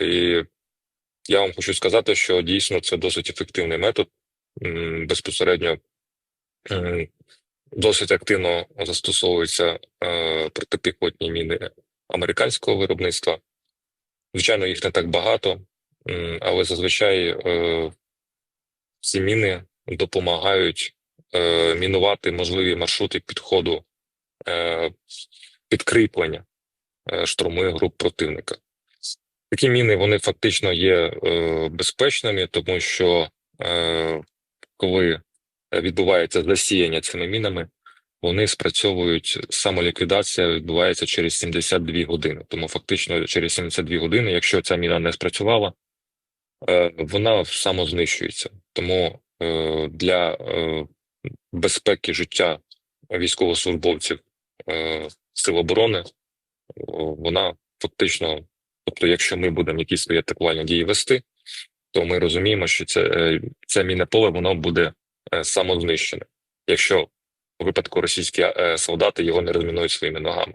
І я вам хочу сказати, що дійсно це досить ефективний метод. Безпосередньо досить активно застосовуються е, протипіхотні міни американського виробництва. Звичайно, їх не так багато, але зазвичай е, ці міни допомагають е, мінувати можливі маршрути підходу підкріплення штурмових груп противника. Такі міни вони фактично є е, безпечними, тому що е, коли відбувається засіяння цими мінами, вони спрацьовують самоліквідація відбувається через 72 години. Тому фактично через 72 години, якщо ця міна не спрацювала, е, вона самознищується. Тому е, для е, безпеки життя військовослужбовців е, сил оборони о, вона фактично, тобто, якщо ми будемо якісь свої атакувальні дії вести, то ми розуміємо, що це, е, це мінне поле воно буде е, самознищене, якщо у випадку російські е, солдати його не розмінують своїми ногами.